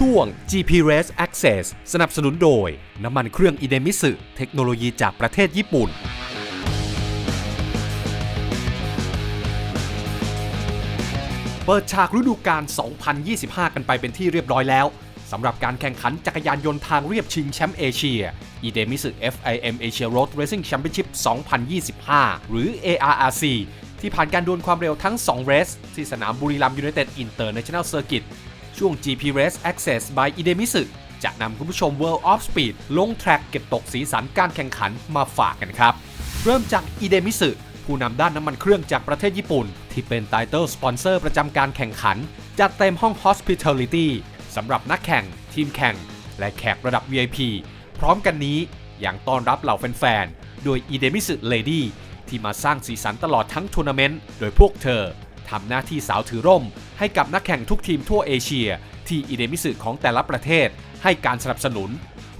ช่วง GP Race Access สนับสนุนโดย น้ำมันเครื่องอิเดมิสึเทคโนโลยีจากประเทศญี่ปุ่น เปิดฉากฤดูกาล 2025 กันไปเป็นที่เรียบร้อยแล้วสำหรับการแข่งขันจักรยานยนต์ทางเรียบชิงแชมป์เอเชีย e d e m i s FIM Asia Road Racing Championship 2025 หรือ ARRC ที่ผ่านการดวลความเร็วทั้ง 2 เรส ที่สนามบุรีรัมย์ยูไนเต็ดอินเตอร์เนชั่นแนลเซอร์กิต ช่วง GP Race Access by e d e m i s จะนำคุณผู้ชม World of Speed ลงแทร็กเก็บตกสีสันการแข่งขันมาฝากกันครับ เริ่มจาก e d e m i s ผู้นำด้านน้ำมันเครื่องจากประเทศญี่ปุ่น ที่เป็นไตเติลสปอนเซอร์ประจำการแข่งขัน จัดเต็มห้อง Hospitality สำหรับนักแข่ง ทีมแข่ง และแขกระดับ VIP พร้อมกันนี้อย่างต้อนรับเหล่าแฟนๆโดย e d e m i s Lady ที่มาสร้างสีสันตลอดทั้งทัวร์นาเมนต์โดยพวกเธอ ทำหน้าที่สาวถือร่ม ให้กับนักแข่งทุกทีมทั่วเอเชีย ที่ e d e m i s ของแต่ละประเทศ ให้การสนับสนุน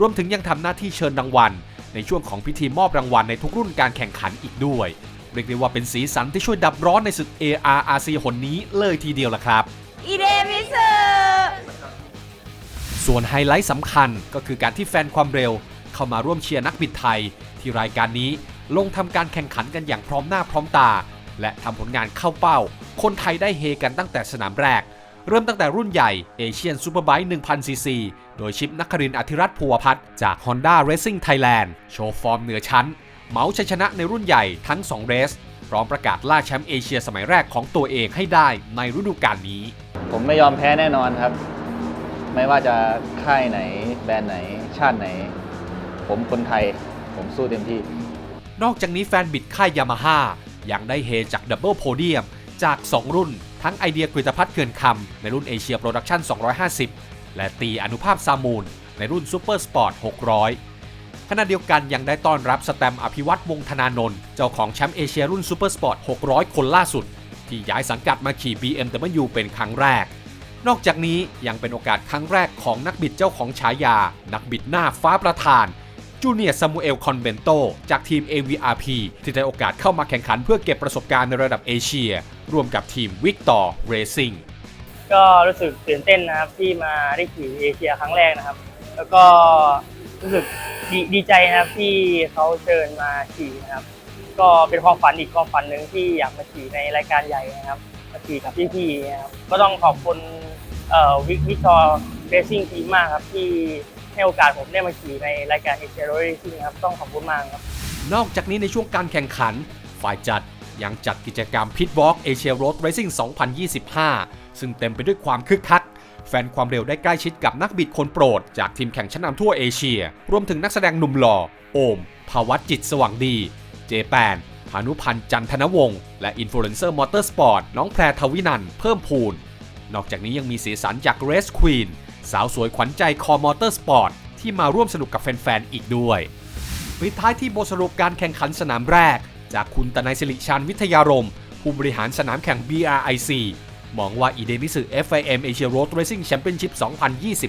รวมถึงยังทำหน้าที่เชิญรางวัล ในช่วงของพิธีมอบรางวัลในทุกรุ่นการแข่งขันอีกด้วย เรียกได้ว่าเป็นสีสันที่ช่วยดับร้อนในศึก ARRC หนนี้เลยทีเดียวล่ะครับอีเดมิสึส่วนไฮไลท์สำคัญก็คือการที่แฟนความเร็ว เข้ามาร่วมเชียร์นักบิดไทย ที่รายการนี้ลงทำการแข่งขันกันอย่างพร้อมหน้าพร้อมตา และทำผลงานเข้าเป้า คนไทยได้เฮกันตั้งแต่สนามแรก เริ่มตั้งแต่รุ่นใหญ่เอเชียนซูเปอร์ไบค์1000ซีซีโดยชิปนักครินทร์อธิรัตน์ภูวพัฒน์จาก Honda Racing Thailand โชว์ฟอร์มเหนือชั้นเหมาชัยชนะในรุ่นใหญ่ทั้ง 2 เรส พร้อมประกาศล่าแชมป์เอเชียสมัยแรกของตัวเองให้ได้ในฤดูกาลนี้ ผมไม่ยอมแพ้แน่นอนครับ ไม่ว่าจะค่ายไหน แบรนด์ไหน ชาติไหน ผมคนไทย ผมสู้เต็มที่ นอกจากนี้แฟนบิดค่ายยามาฮ่า ยังได้เฮจากดับเบิลโพเดียมจาก 2 รุ่น ทั้งไอเดียกฤตพัฒน์เขื่อนคำในรุ่นเอเชียโปรดักชั่น 250 และตีอนุภาพซามูล ในรุ่นซูเปอร์สปอร์ต 600 ขณะเดียวกันยังได้ต้อนรับสแตม์อภิวัตวงธนานนท์เจ้าของแชมป์เอเชียรุ่นซูเปอร์สปอร์ต 600 คนล่าสุด ที่ย้ายสังกัดมาขี่ BMW เป็นครั้งแรก นอกจากนี้ยังเป็นโอกาสครั้งแรกของนักบิดเจ้าของฉายา นักบิดหน้าฟ้าประธาน จูเนียร์ซามูเอลคอนเบนโตจากทีม AVRP ที่ได้โอกาสเข้ามาแข่งขันเพื่อเก็บประสบการณ์ในระดับเอเชีย ร่วมกับทีมวิกตอร์เรซิ่งก็รู้สึกตื่นเต้นนะครับที่มาได้ขี่เอเชียครั้งแรกนะครับ แล้วก็รู้สึกดดีใจนะครับที่เขาเชิญมาขี่นะครับ ก็เป็นความฝันอีกความฝันหนึ่งที่อยากมาขี่ในรายการใหญ่นะครับมาขี่กับพี่ๆนะครับก็ต้องขอบคุณเอ่อวิกวิกตอร์เรซิ่งทีมมากครับที่ ให้โอกาสผมได้มาขี่ในรายการเอเชียโรเรซิ่งครับต้องขอบคุณมากครับ นอกจากนี้ในช่วงการแข่งขัน ฝ่ายจัดยังจัดกิจกรรม Pit Walk Asia Road Racing 2025 ซึ่งเต็มไปด้วยความคึกคัก แฟนความเร็วได้ใกล้ชิดกับนักบิดคนโปรด จากทีมแข่งชั้นนำทั่วเอเชีย รวมถึงนักแสดงหนุ่มหล่อ โอม ภาวัตจิตสว่างดี เจแปนพานุพันธ์จันทนวงศ์และอินฟลูเอนเซอร์มอเตอร์สปอร์ตน้องแพรทวินันเพิ่มพูน นอกจากนี้ยังมีสีสันจากเรสควีน สาวสวยขวัญใจคอมอเตอร์สปอร์ตที่มาร่วมสนุกกับแฟนๆอีกด้วยปิดท้ายที่บทสรุปการแข่งขันสนามแรก จากคุณตนายสิริชานวิทยารมผู้บริหารสนามแข่ง BRIC มองว่าอีเดมิสึ FIM Asia Road Racing Championship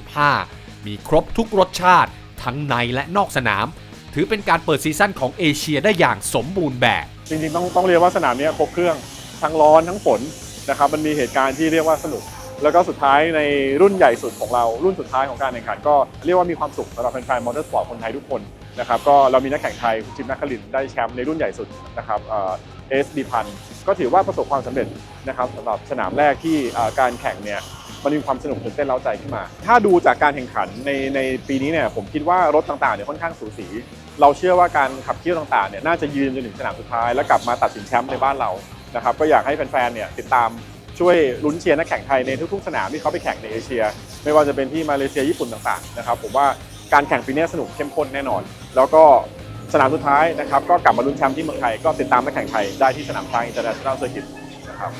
2025 มีครบทุกรสชาติทั้งในและนอกสนาม ถือเป็นการเปิดซีซั่นของเอเชียได้อย่างสมบูรณ์แบบ จริงๆ ต้องต้องเรียกว่าสนามนี้ครบเครื่อง ทั้งร้อนทั้งฝนนะครับมันมีเหตุการณ์ที่เรียกว่าสนุก แล้วก็สุดท้ายในรุ่นใหญ่สุดของเรารุ่นสุดท้ายของการแข่งขันก็เรียกว่ามีความสุขสำหรับแฟนๆมอเตอร์สปอร์ตคนไทยทุกคนนะครับก็เรามีนักแข่งไทยชิมนักคลินได้แชมป์ในรุ่นใหญ่สุดนะครับเอสดีพันก็ถือว่าประสบความสำเร็จนะครับสำหรับสนามแรกที่การแข่งเนี่ยมันมีความสนุกตื่นเต้นเร้าใจขึ้นมา ถ้าดูจากการแข่งขันในในปีนี้เนี่ยผมคิดว่ารถต่างๆเนี่ยค่อนข้างสูสี เราเชื่อว่าการขับเคี่ยวต่างๆเนี่ยน่าจะยืนจนถึงสนามสุดท้าย แล้วกลับมาตัดสินแชมป์ในบ้านเรานะครับก็อยากให้แฟนๆเนี่ยติดตาม ช่วยลุ้นเชียร์นักแข่งไทยในทุกๆ สนามที่เขาไปแข่งในเอเชีย ไม่ว่าจะเป็นที่มาเลเซียญี่ปุ่นต่างๆนะครับผมว่าการแข่งปีนี้สนุกเข้มข้นแน่นอน แล้วก็สนามสุดท้ายนะครับก็กลับมาลุ้นแชมป์ที่เมืองไทยก็ติดตามนักแข่งไทยได้ที่สนามช้างอินเตอร์เนชั่นแนลเซอร์กิตนะครับ